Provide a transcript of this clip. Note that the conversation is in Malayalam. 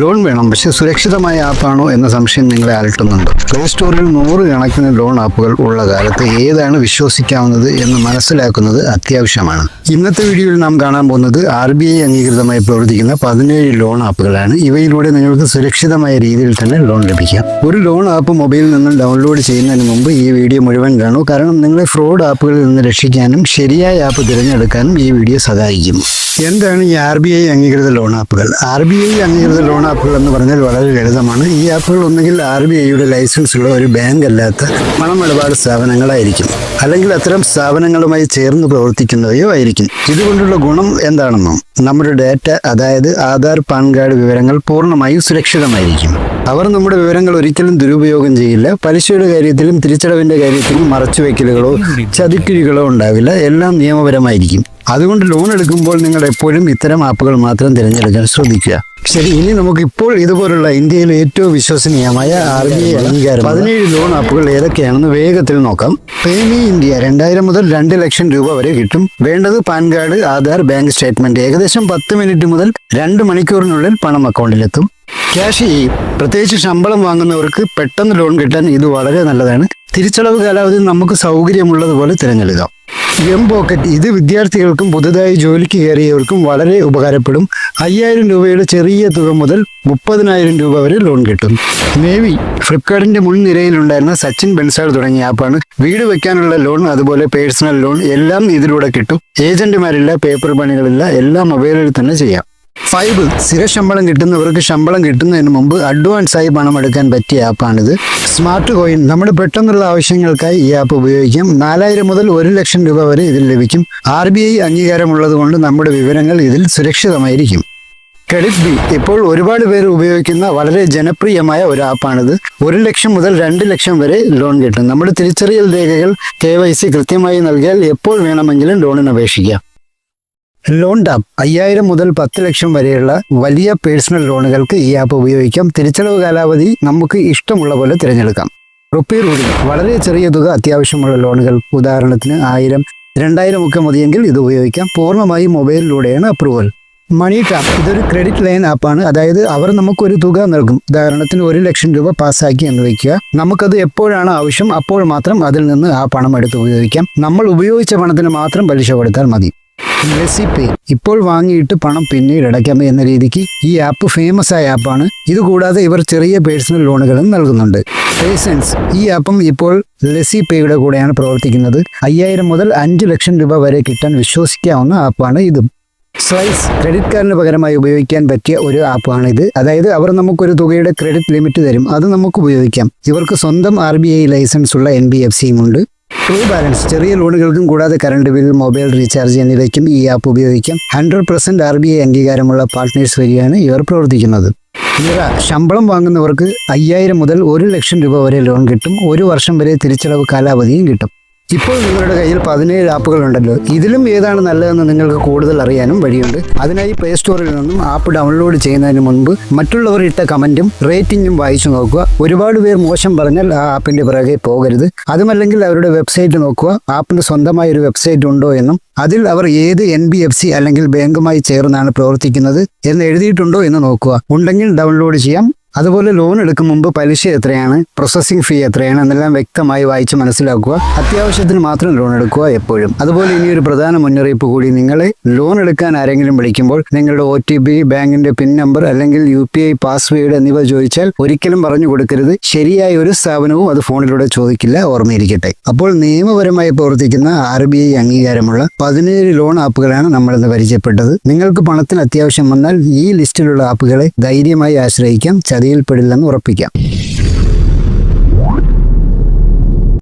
ലോൺ വേണം. പക്ഷെ സുരക്ഷിതമായ ആപ്പാണോ എന്ന സംശയം നിങ്ങളെ അലട്ടുന്നുണ്ട്. പ്ലേ സ്റ്റോറിൽ നൂറ് കണക്കിന് ലോൺ ആപ്പുകൾ ഉള്ള കാലത്ത് ഏതാണ് വിശ്വസിക്കാവുന്നത് എന്ന് മനസ്സിലാക്കുന്നത് അത്യാവശ്യമാണ്. ഇന്നത്തെ വീഡിയോയിൽ നാം കാണാൻ പോകുന്നത് ആർ ബി ഐ അംഗീകൃതമായി പ്രവർത്തിക്കുന്ന പതിനേഴ് ലോൺ ആപ്പുകളാണ്. ഇവയിലൂടെ നിങ്ങൾക്ക് സുരക്ഷിതമായ രീതിയിൽ തന്നെ ലോൺ ലഭിക്കാം. ഒരു ലോൺ ആപ്പ് മൊബൈലിൽ നിന്ന് ഡൗൺലോഡ് ചെയ്യുന്നതിന് മുമ്പ് ഈ വീഡിയോ മുഴുവൻ കാണൂ. കാരണം നിങ്ങളെ ഫ്രോഡ് ആപ്പുകളിൽ നിന്ന് രക്ഷിക്കാനും ശരിയായ ആപ്പ് തിരഞ്ഞെടുക്കാനും ഈ വീഡിയോ സഹായിക്കും. എന്താണ് ഈ ആർ ബി ഐ അംഗീകൃത ലോൺ ആപ്പുകൾ ആർ ബി ഐ അംഗീകൃത ലോൺ ആപ്പുകൾ എന്ന് പറഞ്ഞാൽ വളരെ ലളിതമാണ്. ഈ ആപ്പുകൾ ഒന്നുകിൽ ആർ ബി ഐയുടെ ലൈസൻസ് ഉള്ള ഒരു ബാങ്ക് അല്ലാത്ത പണമിടപാട് സ്ഥാപനങ്ങളായിരിക്കും. അല്ലെങ്കിൽ അത്തരം സ്ഥാപനങ്ങളുമായി ചേർന്ന് പ്രവർത്തിക്കുന്നവയോ ആയിരിക്കും. ഇതുകൊണ്ടുള്ള ഗുണം എന്താണെന്നോ നമ്മുടെ ഡാറ്റ അതായത് ആധാർ പാൻ കാർഡ് വിവരങ്ങൾ പൂർണമായും സുരക്ഷിതമായിരിക്കും. അവർ നമ്മുടെ വിവരങ്ങൾ ഒരിക്കലും ദുരുപയോഗം ചെയ്യില്ല. പലിശയുടെ കാര്യത്തിലും തിരിച്ചടവിന്റെ കാര്യത്തിലും മറച്ചുവെക്കലുകളോ ചതിക്കുഴികളോ ഉണ്ടാവില്ല. എല്ലാം നിയമപരമായിരിക്കും. അതുകൊണ്ട് ലോൺ എടുക്കുമ്പോൾ നിങ്ങൾ എപ്പോഴും ഇത്തരം ആപ്പുകൾ മാത്രം തിരഞ്ഞെടുക്കാൻ ശ്രദ്ധിക്കുക. ശരി ഇനി നമുക്ക് ഇപ്പോൾ ഇതുപോലുള്ള ഇന്ത്യയിലെ ഏറ്റവും വിശ്വസനീയമായ ആർ ബി ഐ അംഗീകാരം പതിനേഴ് ലോൺ ആപ്പുകൾ ഏതൊക്കെയാണെന്ന് വേഗത്തിൽ നോക്കാം. പേമി ഇന്ത്യ രണ്ടായിരം മുതൽ രണ്ട് ലക്ഷം രൂപ വരെ കിട്ടും. വേണ്ടത് pan card Aadhaar bank statement. ഏകദേശം പത്ത് മിനിറ്റ് മുതൽ രണ്ട് മണിക്കൂറിനുള്ളിൽ പണം അക്കൗണ്ടിലെത്തും. ക്യാഷ് ഈ പ്രത്യേകിച്ച് ശമ്പളം വാങ്ങുന്നവർക്ക് പെട്ടെന്ന് ലോൺ കിട്ടാൻ ഇത് വളരെ നല്ലതാണ്. തിരിച്ചടവ് കാലാവധി നമുക്ക് സൗകര്യമുള്ളതുപോലെ തിരഞ്ഞെടുക്കാം. M pocket. ഇത് വിദ്യാർത്ഥികൾക്കും പുതുതായി ജോലിക്ക് കയറിയവർക്കും വളരെ ഉപകാരപ്പെടും. അയ്യായിരം രൂപയുടെ ചെറിയ തുക മുതൽ മുപ്പതിനായിരം രൂപ വരെ ലോൺ കിട്ടും. നേവി ഫ്ലിപ്കാർട്ടിന്റെ മുൻനിരയിലുണ്ടായിരുന്ന സച്ചിൻ ബെൻസാൾ തുടങ്ങിയ ആപ്പാണ്. വീട് വെക്കാനുള്ള ലോൺ അതുപോലെ പേഴ്സണൽ ലോൺ എല്ലാം ഇതിലൂടെ കിട്ടും. ഏജന്റുമാരില്ല പേപ്പർ പണികളില്ല എല്ലാം മൊബൈലിൽ തന്നെ ചെയ്യാം. ഫൈബ് സ്ഥിര ശമ്പളം കിട്ടുന്നവർക്ക് ശമ്പളം കിട്ടുന്നതിന് മുമ്പ് അഡ്വാൻസ് ആയി പണം എടുക്കാൻ പറ്റിയ ആപ്പാണിത്. സ്മാർട്ട് കോയിൻ നമ്മുടെ പെട്ടെന്നുള്ള ആവശ്യങ്ങൾക്കായി ഈ ആപ്പ് ഉപയോഗിക്കാം. നാലായിരം മുതൽ ഒരു ലക്ഷം രൂപ വരെ ഇതിൽ ലഭിക്കും. ആർ ബി ഐ അംഗീകാരമുള്ളതുകൊണ്ട് നമ്മുടെ വിവരങ്ങൾ ഇതിൽ സുരക്ഷിതമായിരിക്കും. ക്രെഡിറ്റ് ബി ഇപ്പോൾ ഒരുപാട് പേർ ഉപയോഗിക്കുന്ന വളരെ ജനപ്രിയമായ ഒരു ആപ്പാണിത്. ഒരു ലക്ഷം മുതൽ രണ്ട് ലക്ഷം വരെ ലോൺ കിട്ടും. നമ്മുടെ തിരിച്ചറിയൽ രേഖകൾ കെ വൈ സി കൃത്യമായി നൽകിയാൽ എപ്പോൾ വേണമെങ്കിലും ലോണിന് അപേക്ഷിക്കാം. Loan tap. അയ്യായിരം മുതൽ പത്ത് ലക്ഷം വരെയുള്ള വലിയ പേഴ്സണൽ ലോണുകൾക്ക് ഈ ആപ്പ് ഉപയോഗിക്കാം. തിരിച്ചടവ് കാലാവധി നമുക്ക് ഇഷ്ടമുള്ള പോലെ തിരഞ്ഞെടുക്കാം. റുപ്പി റൂഡി വളരെ ചെറിയ തുക അത്യാവശ്യമുള്ള ലോണുകൾ. ഉദാഹരണത്തിന് ആയിരം രണ്ടായിരം ഒക്കെ മതിയെങ്കിൽ ഇത് ഉപയോഗിക്കാം. പൂർണമായും മൊബൈലിലൂടെയാണ് അപ്രൂവൽ. Money tap. ഇതൊരു ക്രെഡിറ്റ് ലൈൻ ആപ്പാണ്. അതായത് അവർ നമുക്കൊരു തുക നൽകും. ഉദാഹരണത്തിന് ഒരു ലക്ഷം രൂപ പാസ്സാക്കി എന്ന് വയ്ക്കുക നമുക്കത് എപ്പോഴാണ് ആവശ്യം അപ്പോൾ മാത്രം അതിൽ നിന്ന് ആ പണം എടുത്ത് ഉപയോഗിക്കാം. നമ്മൾ ഉപയോഗിച്ച പണത്തിന് മാത്രം പലിശ കൊടുത്താൽ മതി. ലെസി പേ ഇപ്പോൾ വാങ്ങിയിട്ട് പണം പിന്നീട് അടയ്ക്കാം എന്ന രീതിക്ക് ഈ ആപ്പ് ഫേമസ് ആയ ആപ്പാണ് ഇതുകൂടാതെ ഇവർ ചെറിയ പേഴ്സണൽ ലോണുകളും നൽകുന്നുണ്ട്. പേഴ്സൺസ് ഈ ആപ്പും ഇപ്പോൾ ലെസി പേയുടെ കൂടെയാണ് പ്രവർത്തിക്കുന്നത്. അയ്യായിരം മുതൽ അഞ്ച് ലക്ഷം രൂപ വരെ കിട്ടാൻ വിശ്വസിക്കാവുന്ന ആപ്പാണ് ഇതും. സ്ലൈസ് ക്രെഡിറ്റ് കാർഡിന് പകരമായി ഉപയോഗിക്കാൻ പറ്റിയ ഒരു ആപ്പാണ് ഇത്. അതായത് അവർ നമുക്കൊരു തുകയുടെ ക്രെഡിറ്റ് ലിമിറ്റ് തരും. അത് നമുക്ക് ഉപയോഗിക്കാം. ഇവർക്ക് സ്വന്തം ആർ ബി ഐ ലൈസൻസ് ഉള്ള എൻ ബി എഫ് സിയും ഉണ്ട്. ട്രൂ ബാലൻസ് ചെറിയ ലോണുകൾക്കും കൂടാതെ കറണ്ട് ബിൽ മൊബൈൽ റീചാർജ് എന്നിവയ്ക്കും ഈ ആപ്പ് ഉപയോഗിക്കാം. Hundred percent R B I അംഗീകാരമുള്ള പാർട്ട്നേഴ്സ് വഴിയാണ് ഇവർ പ്രവർത്തിക്കുന്നത്. ഇറ ശമ്പളം വാങ്ങുന്നവർക്ക് അയ്യായിരം മുതൽ ഒരു ലക്ഷം രൂപ വരെ ലോൺ കിട്ടും. ഒരു വർഷം വരെ തിരിച്ചടവ് കാലാവധിയും കിട്ടും. ഇപ്പോൾ നിങ്ങളുടെ കയ്യിൽ പതിനേഴ് ആപ്പുകൾ ഉണ്ടല്ലോ. ഇതിലും ഏതാണ് നല്ലതെന്ന് നിങ്ങൾക്ക് കൂടുതൽ അറിയാനും വഴിയുണ്ട്. അതിനായി പ്ലേ സ്റ്റോറിൽ നിന്നും ആപ്പ് ഡൗൺലോഡ് ചെയ്യുന്നതിന് മുൻപ് മറ്റുള്ളവർ ഇട്ട കമന്റും റേറ്റിംഗും വായിച്ചു നോക്കുക. ഒരുപാട് പേർ മോശം പറഞ്ഞാൽ ആ ആപ്പിന്റെ പിറകെ പോകരുത്. അതുമല്ലെങ്കിൽ അവരുടെ വെബ്സൈറ്റ് നോക്കുക. ആപ്പിന് സ്വന്തമായ ഒരു വെബ്സൈറ്റ് ഉണ്ടോ എന്നും അതിൽ അവർ ഏത് എൻ ബി എഫ് സി അല്ലെങ്കിൽ ബാങ്കുമായി ചേർന്നാണ് പ്രവർത്തിക്കുന്നത് എന്ന് എഴുതിയിട്ടുണ്ടോ എന്ന് നോക്കുക. ഉണ്ടെങ്കിൽ ഡൗൺലോഡ് ചെയ്യാം. അതുപോലെ ലോൺ എടുക്കും മുമ്പ് പലിശ എത്രയാണ്? പ്രോസസ്സിംഗ് ഫീ എത്രയാണ്? എന്നെല്ലാം വ്യക്തമായി വായിച്ച് മനസ്സിലാക്കുക. അത്യാവശ്യത്തിന് മാത്രം ലോൺ എടുക്കുക എപ്പോഴും. അതുപോലെ ഇനി ഒരു പ്രധാന മുന്നറിയിപ്പ് കൂടി. നിങ്ങളെ ലോൺ എടുക്കാൻ ആരെങ്കിലും വിളിക്കുമ്പോൾ നിങ്ങളുടെ ഒ ടി പി ബാങ്കിന്റെ പിൻ നമ്പർ അല്ലെങ്കിൽ യു പി ഐ പാസ്വേഡ് എന്നിവ ചോദിച്ചാൽ ഒരിക്കലും പറഞ്ഞു കൊടുക്കരുത്. ശരിയായ ഒരു സ്ഥാപനവും അത് ഫോണിലൂടെ ചോദിക്കില്ല. ഓർമ്മയിരിക്കട്ടെ. അപ്പോൾ നിയമപരമായി പ്രവർത്തിക്കുന്ന ആർ ബി ഐ അംഗീകാരമുള്ള പതിനേഴ് ലോൺ ആപ്പുകളാണ് നമ്മളിന്ന് പരിചയപ്പെട്ടത്. നിങ്ങൾക്ക് പണത്തിന് അത്യാവശ്യം വന്നാൽ ഈ ലിസ്റ്റിലുള്ള ആപ്പുകളെ ധൈര്യമായി ആശ്രയിക്കാം. ചതിയിൽപ്പെടില്ലെന്ന് ഉറപ്പിക്കാം.